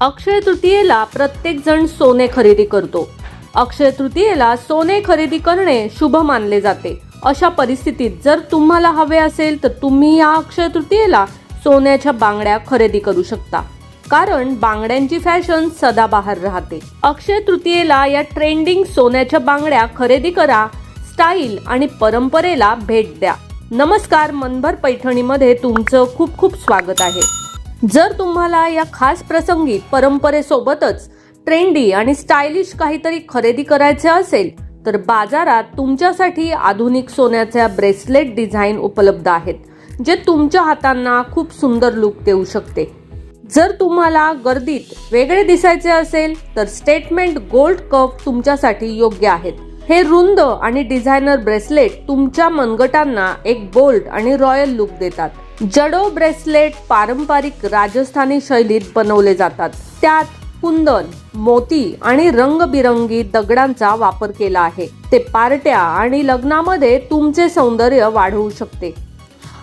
अक्षय तृतीयेला प्रत्येक जण सोने खरेदी करतो. अक्षय तृतीयेला सोने खरेदी करणे शुभ मानले जाते. अशा परिस्थितीत जर तुम्हाला हवे असेल तर तुम्ही या अक्षय तृतीयेला सोन्याच्या बांगड्या खरेदी करू शकता. कारण बांगड्यांची फॅशन सदाबहार राहते. अक्षय तृतीयेला या ट्रेंडिंग सोन्याच्या बांगड्या खरेदी करा स्टाईल आणि परंपरेला भेट द्या. नमस्कार मनभर पैठणीमध्ये तुमचं खूप खूप स्वागत आहे. जर तुम्हाला या खास प्रसंगी परंपरेसोबतच ट्रेंडी आणि स्टायलिश काहीतरी खरेदी करायचे असेल तर बाजारात तुमच्यासाठी आधुनिक सोन्याच्या ब्रेसलेट डिझाईन उपलब्ध आहेत जे तुमच्या हातांना खूप सुंदर लुक देऊ शकते. जर तुम्हाला गर्दीत वेगळे दिसायचे असेल तर स्टेटमेंट गोल्ड कप तुमच्यासाठी योग्य आहेत. हे रुंद आणि डिझायनर ब्रेसलेट तुमच्या मनगटांना एक बोल्ड आणि रॉयल लुक देतात. जडो ब्रेसलेट पारंपरिक राजस्थानी शैलीत बनवले जातात. त्यात कुंदन मोती आणि रंगबिरंगी दगडांचा वापर केला आहे. ते पार्ट्या आणि लग्नामध्ये तुमचे सौंदर्य वाढवू शकते.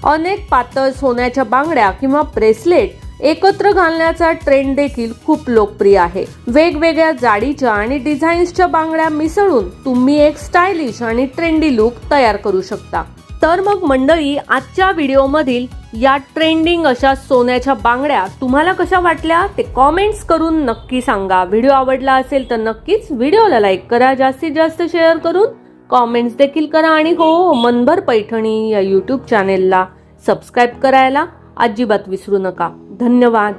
अनेक पातळ सोन्याच्या बांगड्या किंवा ब्रेसलेट एकत्र घालण्याचा ट्रेंड देखील खूप लोकप्रिय आहे. वेगवेगळ्या जाडीच्या आणि डिझाईन्सच्या बांगड्या मिसळून तुम्ही एक स्टायलिश आणि ट्रेंडी लुक तयार करू शकता. तर मग मंडळी आजच्या व्हिडिओमधील या ट्रेंडिंग अशा सोन्याच्या बांगड्या तुम्हाला कशा वाटल्या ते कॉमेंट्स करून नक्की सांगा. व्हिडिओ आवडला असेल तर नक्कीच व्हिडिओला लाईक करा. जास्तीत जास्त शेअर करून कॉमेंट्स देखील करा आणि हो मनभर पैठणी या यूट्यूब चॅनेलला सबस्क्राईब करायला अजिबात विसरू नका. धन्यवाद.